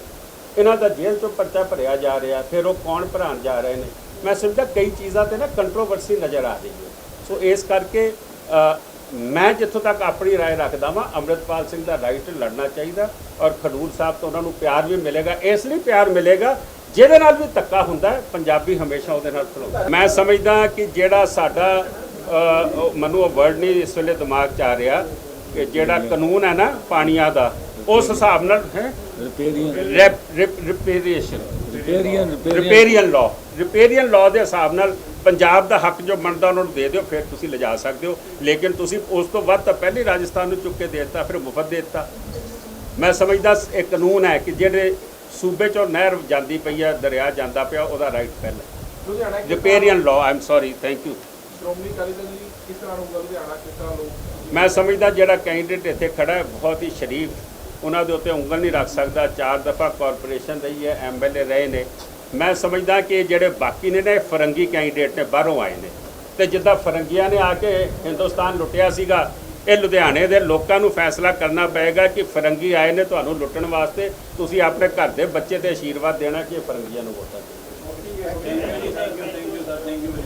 Speaker 1: ਇਹਨਾਂ ਦਾ ਜੇਲ੍ਹ 'ਚੋਂ ਪਰਚਾ ਭਰਿਆ ਜਾ ਰਿਹਾ ਫਿਰ ਉਹ ਕੌਣ ਭਰਾਉਣ ਜਾ ਰਹੇ ਨੇ ਮੈਂ ਸਮਝਦਾ ਕਈ ਚੀਜ਼ਾਂ ਤੇ ਨਾ ਕੰਟਰੋਵਰਸੀ ਨਜ਼ਰ ਆ ਰਹੀ ਹੈ ਸੋ ਇਸ ਕਰਕੇ ਅ, ਮੈਂ ਜਿੱਥੋਂ ਤੱਕ ਆਪਣੀ رائے ਰੱਖਦਾ ਵਾਂ ਅੰਮ੍ਰਿਤਪਾਲ ਸਿੰਘ ਦਾ ਰਾਈਟ ਲੜਨਾ ਚਾਹੀਦਾ ਔਰ ਖਡੂਰ ਸਾਹਿਬ ਤੋਂ ਉਹਨਾਂ ਨੂੰ ਪਿਆਰ ਵੀ ਮਿਲੇਗਾ ਇਸ ਲਈ ਪਿਆਰ ਮਿਲੇਗਾ ਜਿਹਦੇ ਨਾਲ ਵੀ ਧੱਕਾ ਹੁੰਦਾ ਹੈ ਪੰਜਾਬੀ ਹਮੇਸ਼ਾ ਉਹਦੇ ਨਾਲ ਖਲੋਦਾ ਮੈਂ ਸਮਝਦਾ ਕਿ ਜਿਹੜਾ ਸਾਡਾ ਅ, ਉਹ ਮੈਨੂੰ ਉਹ ਵਰਡ ਨਹੀਂ ਇਸ ਵੇਲੇ ਦਿਮਾਗ 'ਚ ਆ ਰਿਹਾ ਕਿ ਜਿਹੜਾ ਕਾਨੂੰਨ ਹੈ ਨਾ ਪਾਣੀਆਂ ਦਾ ਉਸ ਹਿਸਾਬ ਨਾਲ ਹੈ
Speaker 4: Riparian,
Speaker 1: Reparation.
Speaker 4: riparian, riparian.
Speaker 1: Riparian law riparian law ਦੇ ਹਿਸਾਬ ਨਾਲ ਪੰਜਾਬ ਦਾ ਹੱਕ ਜੋ ਬਣਦਾ ਉਹਨਾਂ ਨੂੰ ਦੇ ਦਿਓ ਫਿਰ ਤੁਸੀਂ ਲਿਜਾ ਸਕਦੇ ਹੋ। ਲੇਕਿਨ ਤੁਸੀਂ ਉਸ ਤੋਂ ਵੱਧ ਤਾਂ ਪਹਿਲੇ ਰਾਜਸਥਾਨ ਨੂੰ ਚੁੱਕ ਕੇ ਦੇ ਦਿੱਤਾ ਫਿਰ ਮੁਫਤ ਦੇ ਦਿੱਤਾ। ਮੈਂ ਸਮਝਦਾ ਇਹ ਕਾਨੂੰਨ ਹੈ ਕਿ ਜਿਹੜੇ ਸੂਬੇ ਚੋਂ ਨਹਿਰ ਜਾਂਦੀ ਪਈ ਹੈ ਦਰਿਆ ਜਾਂਦਾ ਪਿਆ ਉਹਦਾ ਰਾਈਟ ਪਹਿਲਾਂ। Riparian law Aam sorry thank you
Speaker 2: Shiromani Akali Dal ji ਕਿਸ ਤਰ੍ਹਾਂ ਹੋਊਗਾ ਲੁਧਿਆਣਾ ਕਿਸ ਤਰ੍ਹਾਂ ਲੋਕ
Speaker 1: ਮੈਂ ਸਮਝਦਾ ਜਿਹੜਾ ਕੈਂਡੀਡੇਟ ਇੱਥੇ ਖੜਾ ਹੈ ਬਹੁਤ ਹੀ ਸ਼ਰੀਫ ਉਹਨਾਂ ਦੇ ਉੱਤੇ ਉਂਗਲ ਨਹੀਂ ਰੱਖ ਸਕਦਾ, ਚਾਰ ਦਫਾ ਕਾਰਪੋਰੇਸ਼ਨ ਰਹੀ ਹੈ ਐਮਐਲਏ ਰਹੇ ਨੇ। ਮੈਂ ਸਮਝਦਾ ਕਿ ਜਿਹੜੇ ਬਾਕੀ ਨੇ ਨਾ, ਇਹ ਫਰੰਗੀ ਕੈਂਡੀਡੇਟ ਨੇ, ਬਾਹਰੋਂ ਆਏ ਨੇ। ਤੇ ਜਿੱਦਾਂ ਫਰੰਗੀਆਂ ਨੇ ਆ ਕੇ ਹਿੰਦੁਸਤਾਨ ਲੁੱਟਿਆ ਸੀਗਾ, ਇਹ ਲੁਧਿਆਣੇ ਦੇ ਲੋਕਾਂ ਨੂੰ ਫੈਸਲਾ ਕਰਨਾ ਪਏਗਾ ਕਿ ਫਰੰਗੀ ਆਏ ਨੇ ਤੁਹਾਨੂੰ ਲੁੱਟਣ ਵਾਸਤੇ। ਤੁਸੀਂ ਆਪਣੇ ਘਰ ਦੇ ਬੱਚੇ ਤੇ ਆਸ਼ੀਰਵਾਦ ਦੇਣਾ ਕਿ ਇਹ ਫਰੰਗੀਆਂ ਨੂੰ ਵੋਟਾਂ ਦਿਓ